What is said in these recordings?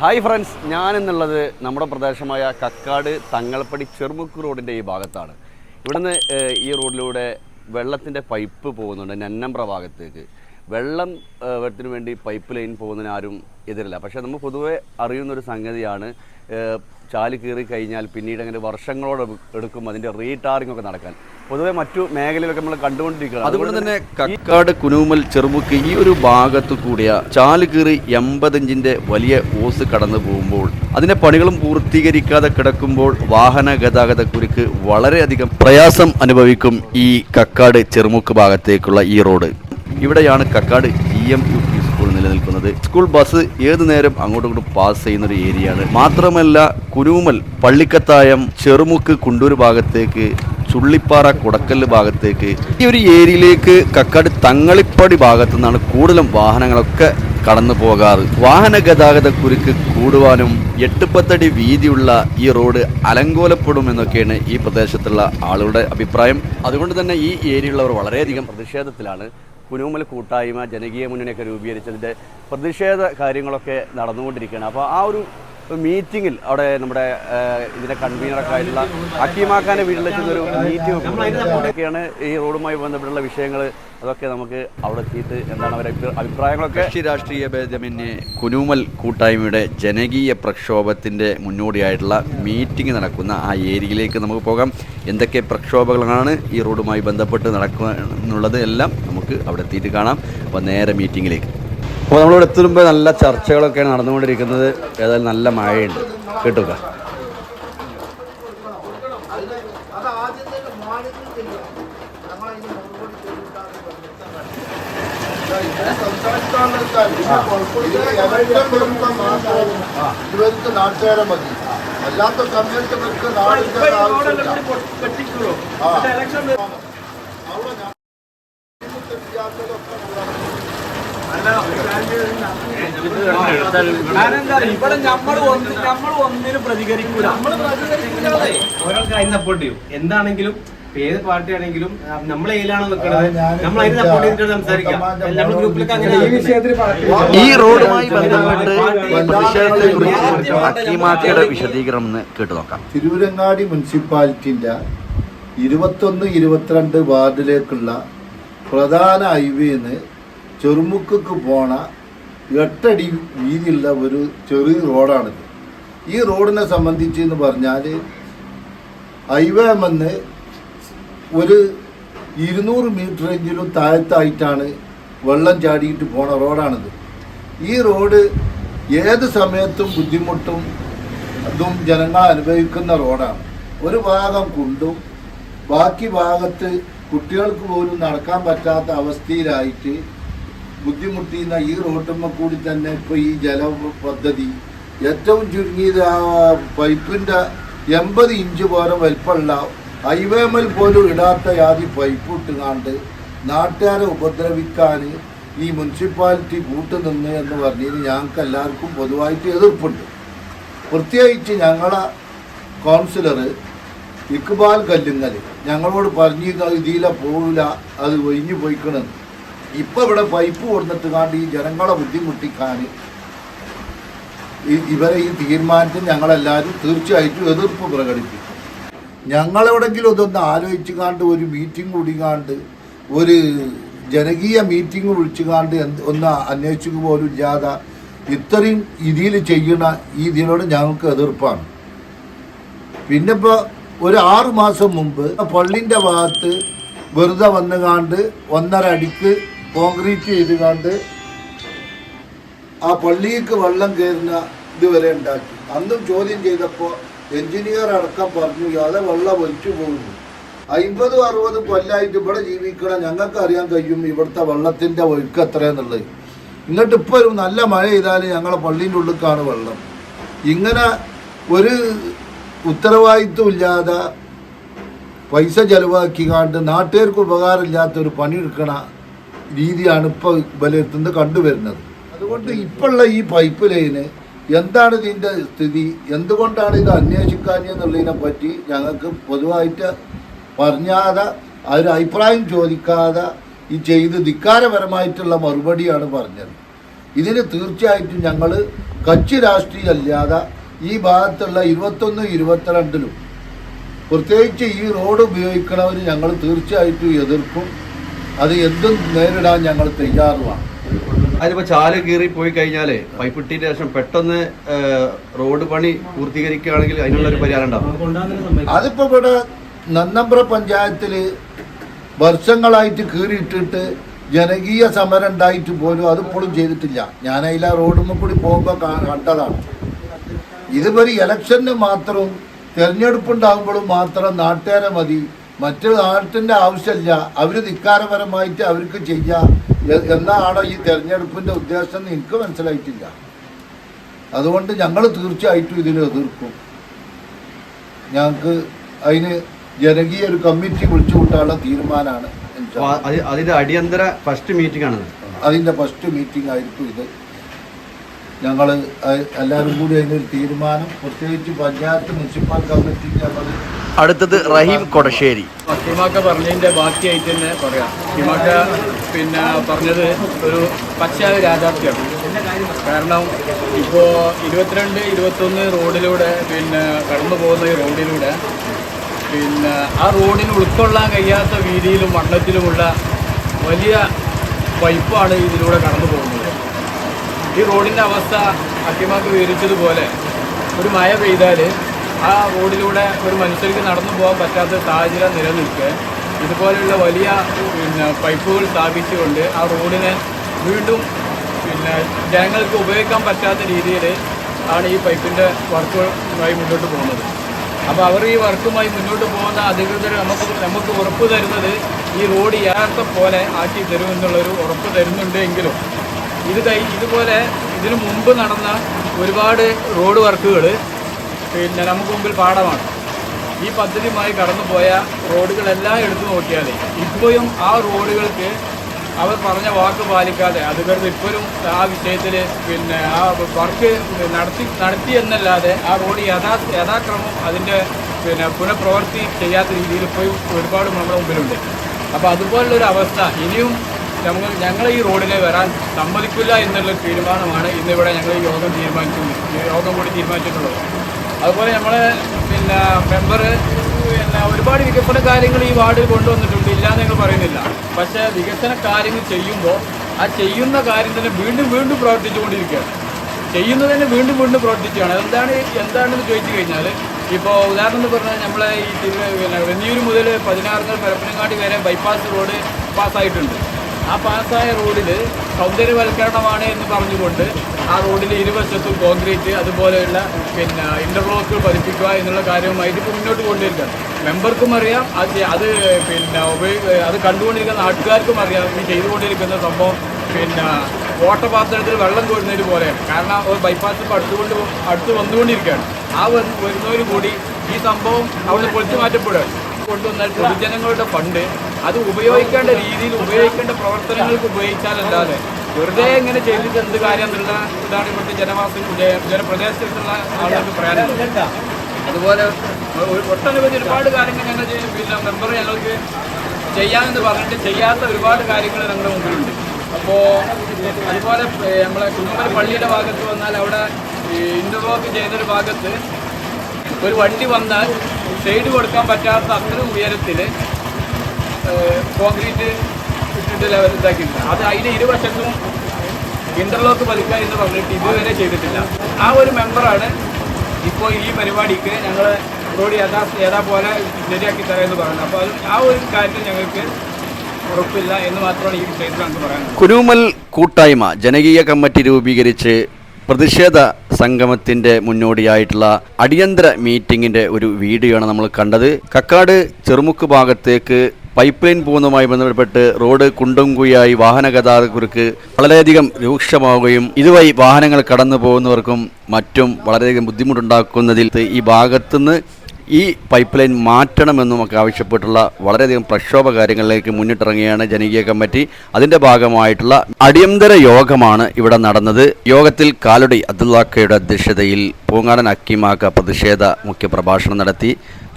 Hi friends ഞാൻ എന്നുള്ളത് നമ്മുടെ പ്രദേശമായ കക്കാട് തങ്ങൾപ്പടി ചെറുമുക്ക് റോഡിന്റെ ഈ ഭാഗത്താണ്. ഇവിടുന്ന് ഈ റോഡിലൂടെ വെള്ളത്തിന്റെ പൈപ്പ് പോകുന്നുണ്ട് നന്നമ്പ്ര ഭാഗത്തേക്ക്. വെള്ളം വെള്ളത്തിന് വേണ്ടി പൈപ്പ് ലൈൻ പോകുന്നതിന് ആരും എതിരില്ല. പക്ഷേ നമ്മൾ പൊതുവെ അറിയുന്നൊരു സംഗതിയാണ് ചാൽ കീറി കഴിഞ്ഞാൽ പിന്നീട് അങ്ങനെ വർഷങ്ങളോട് എടുക്കും അതിന്റെ റീടാറിംഗ് ഒക്കെ നടക്കാൻ. പൊതുവേ മറ്റു മേഖലയിലൊക്കെ നമ്മൾ കണ്ടുകൊണ്ടിരിക്കുകയാണ്. അതുകൊണ്ട് തന്നെ കക്കാട് കുനുമൽ ചെറുമുക്ക് ഈ ഒരു ഭാഗത്തു കൂടിയ ചാൽ കീറി എൺപത് ഇഞ്ചിന്റെ വലിയ ഓസ് കടന്നു പോകുമ്പോൾ അതിന്റെ പണികളും പൂർത്തീകരിക്കാതെ കിടക്കുമ്പോൾ വാഹന ഗതാഗത കുരുക്ക് വളരെയധികം പ്രയാസം അനുഭവിക്കും ഈ കക്കാട് ചെറുമുക്ക് ഭാഗത്തേക്കുള്ള ഈ റോഡ്. ഇവിടെയാണ് Kakkad G M U P school നിലനിൽക്കുന്നത്. സ്കൂൾ ബസ് ഏതു നേരം അങ്ങോട്ടും ഇങ്ങോട്ടും പാസ് ചെയ്യുന്ന ഒരു ഏരിയയാണ് മാത്രമല്ല കുരുമൽ പള്ളിക്കത്തായം ചെറുമുക്ക് കുണ്ടൂർ ഭാഗത്തേക്ക് ചുള്ളിപ്പാറ കുടക്കല്ല് ഭാഗത്തേക്ക് ഈ ഒരു ഏരിയയിലേക്ക് കക്കാട് തങ്ങളിപ്പടി ഭാഗത്തു നിന്നാണ് കൂടുതലും വാഹനങ്ങളൊക്കെ കടന്നു പോകാറ്. വാഹന ഗതാഗത കുരുക്ക് കൂടുവാനും എട്ടുപത്തടി വീതിയുള്ള ഈ റോഡ് അലങ്കോലപ്പെടുമെന്നൊക്കെയാണ് ഈ പ്രദേശത്തുള്ള ആളുകളുടെ അഭിപ്രായം. അതുകൊണ്ട് തന്നെ ഈ ഏരിയയിലുള്ളവർ വളരെയധികം പ്രതിഷേധത്തിലാണ്. കുനൂമൽ കൂട്ടായ്മ ജനകീയ മുന്നണിയൊക്കെ രൂപീകരിച്ചതിന്റെ പ്രതിഷേധ കാര്യങ്ങളൊക്കെ നടന്നുകൊണ്ടിരിക്കുകയാണ്. അപ്പോൾ ആ ഒരു മീറ്റിങ്ങിൽ അവിടെ നമ്മുടെ ഇതിന്റെ കൺവീനറൊക്കെ ആയിട്ടുള്ള അക്കീമാക്കാന്റെ വീട്ടിൽ ഒരു മീറ്റിംഗ് ഒക്കെയാണ് ഈ റോഡുമായി ബന്ധപ്പെട്ടുള്ള വിഷയങ്ങൾ അതൊക്കെ നമുക്ക് അവിടെ എത്തിയിട്ട് എന്താണ് അവരുടെ അഭി- അഭിപ്രായങ്ങളൊക്കെ കക്ഷി രാഷ്ട്രീയ ഭേദമന്യേ കുനുമൽ കൂട്ടായ്മയുടെ ജനകീയ പ്രക്ഷോഭത്തിന്റെ മുന്നോടിയായിട്ടുള്ള മീറ്റിംഗ് നടക്കുന്ന ആ ഏരിയയിലേക്ക് നമുക്ക് പോകാം. എന്തൊക്കെ പ്രക്ഷോഭങ്ങളാണ് ഈ റോഡുമായി ബന്ധപ്പെട്ട് നടക്കുക എല്ലാം നമുക്ക് അവിടെ എത്തിയിട്ട് കാണാം. അപ്പോൾ നേരെ മീറ്റിങ്ങിലേക്ക് അപ്പോൾ നമ്മളിവിടെ എത്തുമ്പോൾ നല്ല ചർച്ചകളൊക്കെയാണ് നടന്നുകൊണ്ടിരിക്കുന്നത്. ഏതായാലും നല്ല മഴയുണ്ട്. കേട്ടുക ഇവർക്ക് അല്ലാത്ത സമയത്ത് ഇവർക്ക് ആവശ്യമില്ല ആ. അവിടെ ഞാൻ- ഇവിടെ നമ്മൾ ഒന്ന് നമ്മൾ ഒന്നിനും പ്രതികരിക്കൂല. ഓരോർക്ക് അതിന് സപ്പോർട്ട് ചെയ്യും. എന്താണെങ്കിലും ഏത് പാർട്ടി ആണെങ്കിലും നമ്മളെ കയ്യിലാണോ നിൽക്കുന്നത് നമ്മൾ അതിന് സപ്പോർട്ട് ചെയ്തിട്ട് സംസാരിക്കാം നമ്മുടെ ഗ്രൂപ്പിലൊക്കെ അങ്ങനെ ഈ വിഷയത്തിൽ ഈ റോഡുമായി ബന്ധപ്പെട്ട് വിശദീകരണം ഒന്ന് കേട്ടു നോക്കാം. തിരൂരങ്ങാടി മുനിസിപ്പാലിറ്റിന്റെ ഇരുപത്തൊന്ന് ഇരുപത്തിരണ്ട് വാർഡിലേക്കുള്ള പ്രധാന ഹൈവേന്ന് ചെറുമുക്ക് പോണ എട്ടടി വീതിയുള്ള ഒരു ചെറിയ റോഡാണിത്. ഈ റോഡിനെ സംബന്ധിച്ച് എന്ന് പറഞ്ഞാൽ ഹൈവേ വന്ന് ഒരു ഇരുന്നൂറ് മീറ്ററെങ്കിലും താഴത്തായിട്ടാണ് വെള്ളം ചാടിയിട്ട് പോണ റോഡാണിത്. ഈ റോഡ് ഏത് സമയത്തും ബുദ്ധിമുട്ടും അതും ജനങ്ങൾ അനുഭവിക്കുന്ന റോഡാണ്. ഒരു ഭാഗം കുണ്ടും ബാക്കി ഭാഗത്ത് കുട്ടികൾക്ക് പോലും നടക്കാൻ പറ്റാത്ത അവസ്ഥയിലായിട്ട് ബുദ്ധിമുട്ടിയുന്ന ഈ റോട്ടുമ്മ കൂടി തന്നെ ഇപ്പോൾ ഈ ജല പദ്ധതി ഏറ്റവും ചുരുങ്ങിയത് ആ പൈപ്പിന്റെ എൺപത് ഇഞ്ച് പോലെ വലിപ്പമുള്ള ഹൈവേമൽ പോലും ഇടാത്ത യാതി പൈപ്പ് ഇട്ടുകാണ്ട് നാട്ടുകാരെ ഉപദ്രവിക്കാൻ ഈ മുനിസിപ്പാലിറ്റി കൂട്ടുനിന്ന് എന്ന് പറഞ്ഞതിന് ഞങ്ങൾക്ക് എല്ലാവർക്കും പൊതുവായിട്ട് എതിർപ്പുണ്ട്. പ്രത്യേകിച്ച് ഞങ്ങളെ കൗൺസിലർ ഇക്ബാൽ കല്ലുങ്ങൽ ഞങ്ങളോട് പറഞ്ഞിരുന്നത് ഇതിലെ പോകില്ല അത് ഒഴിഞ്ഞു പോയിക്കണെന്ന് ഇപ്പം ഇവിടെ പൈപ്പ് കൊടുത്തിട്ട് കാണ്ട് ഈ ജനങ്ങളെ ബുദ്ധിമുട്ടിക്കാൻ ഇവരെ ഈ തീരുമാനത്തിന് ഞങ്ങളെല്ലാവരും തീർച്ചയായിട്ടും എതിർപ്പ് പ്രകടിപ്പിക്കും. ഞങ്ങളെവിടെങ്കിലും ഇതൊന്ന് ആലോചിച്ച് കാണ്ട് ഒരു മീറ്റിംഗ് കൂടി കാണ്ട് ഒരു ജനകീയ മീറ്റിംഗ് വിളിച്ചു കാണ്ട് ഒന്ന് അന്വേഷിക്കുക പോലും ഇല്ലാതെ ഇത്രയും ഇതിൽ ചെയ്യുന്ന ഈ ഇതിനോട് ഞങ്ങൾക്ക് എതിർപ്പാണ്. പിന്നെ ഇപ്പോൾ ഒരു ആറ് മാസം മുമ്പ് പള്ളിന്റെ ഭാഗത്ത് വെറുതെ വന്നുകാണ്ട് ഒന്നര അടിക്ക് കോൺക്രീറ്റ് ചെയ്തുകൊണ്ട് ആ പള്ളിക്ക് വെള്ളം കയറുന്ന ഇതുവരെ ഉണ്ടാക്കി. അന്നും ചോദ്യം ചെയ്തപ്പോൾ എഞ്ചിനീയർ അടക്കം പറഞ്ഞു അതെ വെള്ളം ഒലിച്ചു പോകുന്നു. അമ്പതും അറുപതും കൊല്ലായിട്ട് ഇവിടെ ജീവിക്കണം ഞങ്ങൾക്ക് അറിയാൻ കഴിയും ഇവിടുത്തെ വെള്ളത്തിന്റെ ഒഴുക്ക് എത്രയെന്നുള്ളത്. എന്നിട്ട് ഇപ്പോൾ ഒരു നല്ല മഴ ചെയ്താൽ ഞങ്ങളെ പള്ളീന്റെ ഉള്ളിലേക്കാണ് വെള്ളം. ഇങ്ങനെ ഒരു ഉത്തരവാദിത്വം ഇല്ലാതെ പൈസ ചെലവാക്കിക്കാണ്ട് നാട്ടുകാർക്ക് ഉപകാരമില്ലാത്ത ഒരു പണിയെടുക്കണ രീതിയാണ് ഇപ്പോൾ വിലയിരുത്തുന്നത് കണ്ടുവരുന്നത്. അതുകൊണ്ട് ഇപ്പോഴുള്ള ഈ പൈപ്പ് ലൈന് എന്താണ് ഇതിന്റെ സ്ഥിതി? എന്തുകൊണ്ടാണ് ഇത് അന്വേഷിക്കാഞ്ഞതിനെ പറ്റി ഞങ്ങൾക്ക് പൊതുവായിട്ട് പറഞ്ഞാതെ ഒരു അഭിപ്രായം ചോദിക്കാതെ ഈ ചെയ്ത് ധിക്കാരപരമായിട്ടുള്ള മറുപടിയാണ് പറഞ്ഞത്. ഇതിന് തീർച്ചയായിട്ടും ഞങ്ങൾ കച്ചി രാഷ്ട്രീയമല്ലാതെ ഈ ഭാഗത്തുള്ള ഇരുപത്തൊന്ന് ഇരുപത്തിരണ്ടിലും പ്രത്യേകിച്ച് ഈ റോഡ് ഉപയോഗിക്കുന്നവർ ഞങ്ങൾ തീർച്ചയായിട്ടും എതിർക്കും. അത് എന്തും നേരിടാൻ ഞങ്ങൾ തയ്യാറുമാണ്. അതിപ്പോ ചാൽ കീറി പോയി കഴിഞ്ഞാലേ പൈപ്പ് ശേഷം പെട്ടെന്ന് റോഡ് പണി പൂർത്തീകരിക്കുകയാണെങ്കിൽ അതിനുള്ള ഒരു പരിഹാരം ഉണ്ടാവും. അതിപ്പോ ഇവിടെ നന്നമ്പ്ര പഞ്ചായത്തിൽ വർഷങ്ങളായിട്ട് കീറിയിട്ടിട്ട് ജനകീയ സമരം ഉണ്ടായിട്ട് പോലും അതിപ്പോഴും ചെയ്തിട്ടില്ല. ഞാൻ അതിൽ ആ റോഡുമ്മ കൂടി പോകുമ്പോൾ കണ്ടതാണ്. ഇതുവരെ ഇലക്ഷന് മാത്രം തെരഞ്ഞെടുപ്പ് ഉണ്ടാകുമ്പോഴും മാത്രം നാട്ടുകാരെ മതി മറ്റു നാട്ടിന്റെ ആവശ്യമില്ല. അവർ ധിക്കാരപരമായിട്ട് അവർക്ക് ചെയ്യാം. എന്നാണോ ഈ തെരഞ്ഞെടുപ്പിന്റെ ഉദ്ദേശം എന്ന് എനിക്ക് മനസ്സിലായിട്ടില്ല. അതുകൊണ്ട് ഞങ്ങൾ തീർച്ചയായിട്ടും ഇതിനെ എതിർക്കും. ഞങ്ങൾക്ക് അതിന് ജനകീയ ഒരു കമ്മിറ്റി വിളിച്ചു കൂട്ടാനുള്ള തീരുമാനമാണ് അതിന്റെ അടിയന്തര ഫസ്റ്റ് മീറ്റിംഗ് ആണ് അതിന്റെ ഫസ്റ്റ് മീറ്റിംഗ് ആയിരിക്കും ഇത്. ഞങ്ങൾ എല്ലാവരും കൂടി അതിനൊരു തീരുമാനം. പ്രത്യേകിച്ച് പഞ്ചായത്ത് മുനിസിപ്പൽ കമ്മിറ്റി ഞങ്ങൾ അടുത്തത് റഹീം കൊടശ്ശേരി. ഹിമാക്ക പറഞ്ഞതിന്റെ ബാക്കിയായിട്ട് തന്നെ പറയാം. ഹിമാക്ക പിന്നെ പറഞ്ഞത് ഒരു പച്ചയായ യാഥാർത്ഥ്യമാണ്. കാരണം ഇപ്പോൾ ഇരുപത്തിരണ്ട് ഇരുപത്തൊന്ന് റോഡിലൂടെ പിന്നെ കടന്നു പോകുന്ന ഈ റോഡിലൂടെ പിന്നെ ആ റോഡിന് ഉൾക്കൊള്ളാൻ കഴിയാത്ത വീതിയിലും വണ്ണത്തിലുമുള്ള വലിയ പൈപ്പാണ് ഇതിലൂടെ കടന്നു പോകുന്നത്. ഈ റോഡിന്റെ അവസ്ഥ അക്കിമാക്ക് വിവരിച്ചതുപോലെ ഒരു മഴ പെയ്താൽ ആ റോഡിലൂടെ ഒരു മനുഷ്യർക്ക് നടന്നു പോകാൻ പറ്റാത്ത സാഹചര്യം നിലനിൽക്കെ. ഇതുപോലെയുള്ള വലിയ പിന്നെ പൈപ്പുകൾ സ്ഥാപിച്ചുകൊണ്ട് ആ റോഡിനെ വീണ്ടും പിന്നെ ജനങ്ങൾക്ക് ഉപയോഗിക്കാൻ പറ്റാത്ത രീതിയിൽ ആണ് ഈ പൈപ്പിന്റെ വർക്കുമായി മുന്നോട്ട് പോകുന്നത്. അപ്പോൾ അവർ ഈ വർക്കുമായി മുന്നോട്ട് പോകുന്ന അധികൃതർ നമുക്ക് നമുക്ക് ഉറപ്പ് തരുന്നത് ഈ റോഡ് യഥാർത്ഥം പോലെ ആക്കി തരുമെന്നുള്ളൊരു ഉറപ്പ് തരുന്നുണ്ട് എങ്കിലും ഇത് കൈ ഇതുപോലെ ഇതിനു മുമ്പ് നടന്ന ഒരുപാട് റോഡ് വർക്കുകൾ പിന്നെ നമുക്ക് മുമ്പിൽ പാടമാണ് ഈ പദ്ധതിയുമായി കടന്നുപോയ റോഡുകളെല്ലാം എടുത്തു നോക്കിയാൽ ഇപ്പോഴും ആ റോഡുകൾക്ക് അവർ പറഞ്ഞ വാക്ക് പാലിക്കാതെ അധികൃതർ ഇപ്പോഴും ആ വിഷയത്തിൽ പിന്നെ ആ വർക്ക് നടത്തി നടത്തി എന്നല്ലാതെ ആ റോഡ് യഥാ യഥാക്രമം അതിന്റെ പിന്നെ പുനഃപ്രവൃത്തി ചെയ്യാത്ത രീതിയിൽ ഇപ്പോഴും ഒരുപാട് നമ്മുടെ മുമ്പിലുണ്ട്. അപ്പോൾ അതുപോലുള്ളൊരു അവസ്ഥ ഇനിയും ഞങ്ങൾ ഞങ്ങൾ ഈ റോഡിനെ വരാൻ സമ്മതിക്കില്ല എന്നുള്ള തീരുമാനമാണ് ഇന്നിവിടെ ഞങ്ങൾ യോഗം തീരുമാനിച്ചു യോഗം കൂടി തീരുമാനിച്ചിട്ടുള്ളത്. അതുപോലെ നമ്മൾ പിന്നെ മെമ്പർ പിന്നെ ഒരുപാട് വികസന കാര്യങ്ങൾ ഈ വാർഡിൽ കൊണ്ടുവന്നിട്ടുണ്ട്. ഇല്ല എന്ന് പറയുന്നില്ല. പക്ഷേ വികസന കാര്യങ്ങൾ ചെയ്യുമ്പോൾ ആ ചെയ്യുന്ന കാര്യം തന്നെ വീണ്ടും വീണ്ടും പ്രവർത്തിച്ചുകൊണ്ടിരിക്കുകയാണ്. ചെയ്യുന്നത് തന്നെ വീണ്ടും വീണ്ടും പ്രവർത്തിക്കുകയാണ്. എന്താണ് എന്താണെന്ന് ചോദിച്ചു കഴിഞ്ഞാൽ ഇപ്പോൾ ഉദാഹരണം പറഞ്ഞാൽ നമ്മളെ ഈ പിന്നെ വെന്നിയൂർ മുതൽ പതിനാറ് പരപ്പനങ്ങാടി വരെ ബൈപ്പാസ് റോഡ് പാസ്സായിട്ടുണ്ട് ആ പാസ്സായ റോഡിൽ സൗന്ദര്യവൽക്കരണമാണ് എന്ന് പറഞ്ഞുകൊണ്ട് ആ റോഡിൽ ഇരുവശത്തും കോൺക്രീറ്റ് അതുപോലെയുള്ള പിന്നെ ഇന്റർലോക്ക് പതിപ്പിക്കുക എന്നുള്ള കാര്യവുമായിട്ട് ഇപ്പോൾ മുന്നോട്ട് കൊണ്ടുവരികയാണ്. മെമ്പർക്കും അറിയാം അത് അത് പിന്നെ ഉപയോഗ അത് കണ്ടുകൊണ്ടിരിക്കുന്ന നാട്ടുകാർക്കും അറിയാം ഈ ചെയ്തുകൊണ്ടിരിക്കുന്ന സംഭവം. പിന്നെ ഓട്ടപാത്രത്തിൽ വെള്ളം കൊടുക്കുന്നതിന് പോലെ കാരണം ഒരു ബൈപ്പാസ് ഇപ്പോൾ അടുത്തുകൊണ്ട് അടുത്ത് വന്നുകൊണ്ടിരിക്കുകയാണ്. ആ വരുന്നവർ കൂടി ഈ സംഭവം അവിടെ പൊളിച്ചു മാറ്റപ്പെടുകയാണ്. കൊണ്ടുവന്നാൽ പൊതുജനങ്ങളുടെ ഫണ്ട് അത് ഉപയോഗിക്കേണ്ട രീതിയിൽ ഉപയോഗിക്കേണ്ട പ്രവർത്തനങ്ങൾക്ക് ഉപയോഗിച്ചാലല്ലാതെ വെറുതെ ഇങ്ങനെ ചെയ്തിട്ട് എന്ത് കാര്യം ഇതാണ് ഇവിടുത്തെ ജനവാസം ജന- ജനപ്രദേശത്തുള്ള ആളുകൾക്ക് പറയാനുള്ളത് അതുപോലെ ഒട്ടനവധി ഒരുപാട് കാര്യങ്ങൾ ഞങ്ങൾ. പിന്നെ മെമ്പർ ഞങ്ങൾക്ക് ചെയ്യാമെന്ന് പറഞ്ഞിട്ട് ചെയ്യാത്ത ഒരുപാട് കാര്യങ്ങൾ ഞങ്ങളുടെ മുമ്പിലുണ്ട് അപ്പോൾ അതുപോലെ നമ്മളെ കുന്നുമല പള്ളിയുടെ ഭാഗത്ത് വന്നാൽ അവിടെ ഇന്റർലോക്ക് ചെയ്യുന്നൊരു ഭാഗത്ത് ഒരു വണ്ടി വന്നാൽ സൈഡ് കൊടുക്കാൻ പറ്റാത്ത അത്രയും ഉയരത്തിൽ കോൺക്രീറ്റ് ഇട്ടിട്ട് ലെവൽ ഇതാക്കിയിട്ടുണ്ട് അത് അതിന്റെ ഇരുവശത്തും ഇന്റർലോക്ക് പതിക്കുക എന്ന് പറഞ്ഞിട്ട് ഇതുവരെ ചെയ്തിട്ടില്ല. ആ ഒരു മെമ്പറാണ് ഇപ്പോൾ ഈ പരിപാടിക്ക് ഞങ്ങൾ റോഡ് യഥാ ഏതാ പോലെ ശരിയാക്കി തരാമെന്ന് പറയുന്നത്. അപ്പോൾ ആ ഒരു കാര്യത്തിൽ ഞങ്ങൾക്ക് ഉറപ്പില്ല എന്ന് മാത്രമാണ് ഈ വിഷയത്തിൽ നമുക്ക് പറയാനുള്ളത്. കുനുമൽ കൂട്ടായ്മ ജനകീയ കമ്മിറ്റി രൂപീകരിച്ച് പ്രതിഷേധ സംഗമത്തിന്റെ മുന്നോടിയായിട്ടുള്ള അടിയന്തര മീറ്റിംഗിന്റെ ഒരു വീഡിയോ ആണ് നമ്മൾ കണ്ടത്. കക്കാട് ചെറുമുക്ക് ഭാഗത്തേക്ക് പൈപ്പ് ലൈൻ പോകുന്നതുമായി ബന്ധപ്പെട്ട് റോഡ് കുണ്ടും കുയായി വാഹന ഗതാഗതക്കുരുക്ക് വളരെയധികം രൂക്ഷമാവുകയും ഇതുവഴി വാഹനങ്ങൾ കടന്നു പോകുന്നവർക്കും മറ്റും വളരെയധികം ബുദ്ധിമുട്ടുണ്ടാക്കുന്നതിൽ ഈ ഭാഗത്തുനിന്ന് ഈ പൈപ്പ് ലൈൻ മാറ്റണമെന്നും ഒക്കെ ആവശ്യപ്പെട്ടുള്ള വളരെയധികം പ്രക്ഷോഭ കാര്യങ്ങളിലേക്ക് മുന്നിട്ടിറങ്ങിയാണ് ജനകീയ കമ്മിറ്റി. അതിന്റെ ഭാഗമായിട്ടുള്ള അടിയന്തര യോഗമാണ് ഇവിടെ നടന്നത്. യോഗത്തിൽ കാലടി അബ്ദുല്ലാക്കയുടെ അധ്യക്ഷതയിൽ പൂങ്ങാടൻ അക്കിമാക്ക പ്രതിഷേധ മുഖ്യപ്രഭാഷണം നടത്തി.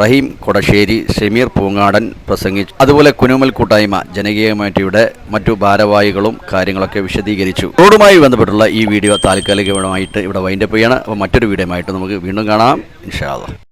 റഹീം കൊടശ്ശേരി ഷമീർ പൂങ്ങാടൻ പ്രസംഗിച്ചു. അതുപോലെ കുനുമൽ കൂട്ടായ്മ ജനകീയ കമ്മിറ്റിയുടെ മറ്റു ഭാരവാഹികളും കാര്യങ്ങളൊക്കെ വിശദീകരിച്ചു. റോഡുമായി ബന്ധപ്പെട്ടുള്ള ഈ വീഡിയോ താൽക്കാലികമായിട്ട് ഇവിടെ വൈൻഡപ്പ് ചെയ്യണം. അപ്പോൾ മറ്റൊരു വീഡിയോ ആയിട്ട് നമുക്ക് വീണ്ടും കാണാം. ഇൻഷാ അള്ളാ.